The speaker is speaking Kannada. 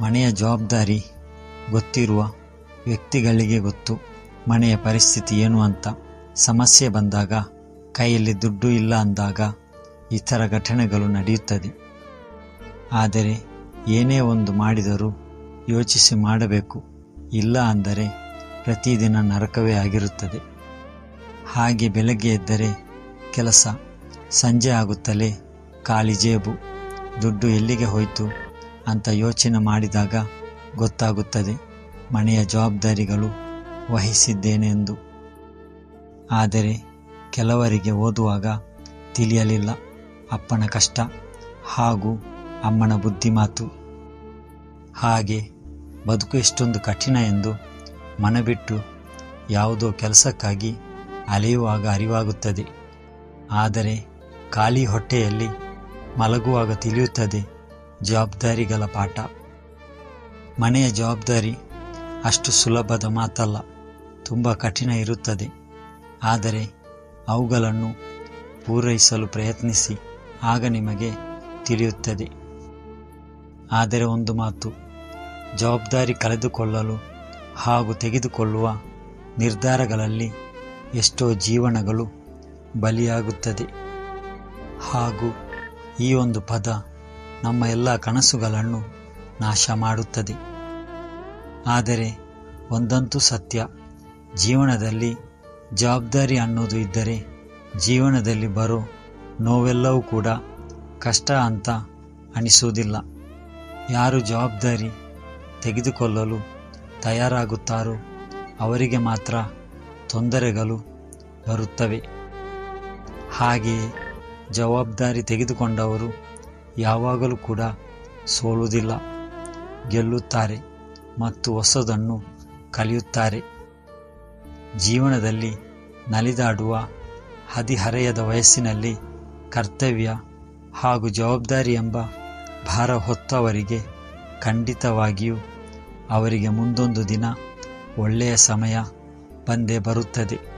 ಮನೆಯ ಜವಾಬ್ದಾರಿ ಗೊತ್ತಿರುವ ವ್ಯಕ್ತಿಗಳಿಗೆ ಗೊತ್ತು. ಮನೆಯ ಪರಿಸ್ಥಿತಿ ಏನು ಅಂತ. ಸಮಸ್ಯೆ ಬಂದಾಗ, ಕೈಯಲ್ಲಿ ದುಡ್ಡು ಇಲ್ಲ ಅಂದಾಗ ಈ ಘಟನೆಗಳು ನಡೆಯುತ್ತದೆ. ಆದರೆ ಏನೇ ಒಂದು ಮಾಡಿದರೂ ಯೋಚಿಸಿ ಮಾಡಬೇಕು. ಇಲ್ಲ ಅಂದರೆ ಪ್ರತಿದಿನ ನರಕವೇ ಆಗಿರುತ್ತದೆ. ಹಾಗೆ ಬೆಳಗ್ಗೆ ಎದ್ದರೆ ಕೆಲಸ, ಸಂಜೆ ಆಗುತ್ತಲೇ ಖಾಲಿ ಜೇಬು. ದುಡ್ಡು ಎಲ್ಲಿಗೆ ಹೋಯಿತು? ಅಂತ ಯೋಚನೆ ಮಾಡಿದಾಗ ಗೊತ್ತಾಗುತ್ತದೆ, ಮನೆಯ ಜವಾಬ್ದಾರಿಗಳು ವಹಿಸಿದ್ದೇನೆಂದು ಆದರೆ ಕೆಲವರಿಗೆ ಓದುವಾಗ ತಿಳಿಯಲಿಲ್ಲ ಅಪ್ಪನ ಕಷ್ಟ ಹಾಗೂ ಅಮ್ಮನ ಬುದ್ಧಿಮಾತು ಹಾಗೆ ಬದುಕು ಎಷ್ಟೊಂದು ಕಠಿಣ ಎಂದು ಮನಬಿಟ್ಟು ಯಾವುದೋ ಕೆಲಸಕ್ಕಾಗಿ ಅಲೆಯುವಾಗ ಅರಿವಾಗುತ್ತದೆ. ಆದರೆ ಖಾಲಿ ಹೊಟ್ಟೆಯಲ್ಲಿ ಮಲಗುವಾಗ ತಿಳಿಯುತ್ತದೆ ಜವಾಬ್ದಾರಿಗಳ ಪಾಠ. ಮನೆಯ ಜವಾಬ್ದಾರಿ ಅಷ್ಟು ಸುಲಭದ ಮಾತಲ್ಲ, ತುಂಬ ಕಠಿಣ ಇರುತ್ತದೆ. ಆದರೆ ಅವುಗಳನ್ನು ಪೂರೈಸಲು ಪ್ರಯತ್ನಿಸಿ, ಆಗ ನಿಮಗೆ ತಿಳಿಯುತ್ತದೆ. ಆದರೆ ಒಂದು ಮಾತು, ಜವಾಬ್ದಾರಿ ಕಳೆದುಕೊಳ್ಳಲು ಹಾಗೂ ತೆಗೆದುಕೊಳ್ಳುವ ನಿರ್ಧಾರಗಳಲ್ಲಿ ಎಷ್ಟೋ ಜೀವನಗಳು ಬಲಿಯಾಗುತ್ತದೆ. ಹಾಗೂ ಈ ಒಂದು ಪದ ನಮ್ಮ ಎಲ್ಲ ಕನಸುಗಳನ್ನು ನಾಶ ಮಾಡುತ್ತದೆ. ಆದರೆ ಒಂದಂತೂ ಸತ್ಯ, ಜೀವನದಲ್ಲಿ ಜವಾಬ್ದಾರಿ ಅನ್ನೋದು ಇದ್ದರೆ ಜೀವನದಲ್ಲಿ ಬರೋ ನೋವೆಲ್ಲವೂ ಕೂಡ ಕಷ್ಟ ಅಂತ ಅನಿಸುವುದಿಲ್ಲ. ಯಾರು ಜವಾಬ್ದಾರಿ ತೆಗೆದುಕೊಳ್ಳಲು ತಯಾರಾಗುತ್ತಾರೋ ಅವರಿಗೆ ಮಾತ್ರ ತೊಂದರೆಗಳು ಬರುತ್ತವೆ. ಹಾಗೆಯೇ ಜವಾಬ್ದಾರಿ ತೆಗೆದುಕೊಂಡವರು ಯಾವಾಗಲೂ ಕೂಡ ಸೋಲುವುದಿಲ್ಲ. ಗೆಲ್ಲುತ್ತಾರೆ ಮತ್ತು ಹೊಸದನ್ನು ಕಲಿಯುತ್ತಾರೆ. ಜೀವನದಲ್ಲಿ ನಲಿದಾಡುವ ಹದಿಹರೆಯದ ವಯಸ್ಸಿನಲ್ಲಿ ಕರ್ತವ್ಯ ಹಾಗೂ ಜವಾಬ್ದಾರಿ ಎಂಬ ಭಾರ ಹೊತ್ತವರಿಗೆ ಖಂಡಿತವಾಗಿಯೂ ಅವರಿಗೆ ಮುಂದೊಂದು ದಿನ ಒಳ್ಳೆಯ ಸಮಯ ಬಂದೇ ಬರುತ್ತದೆ.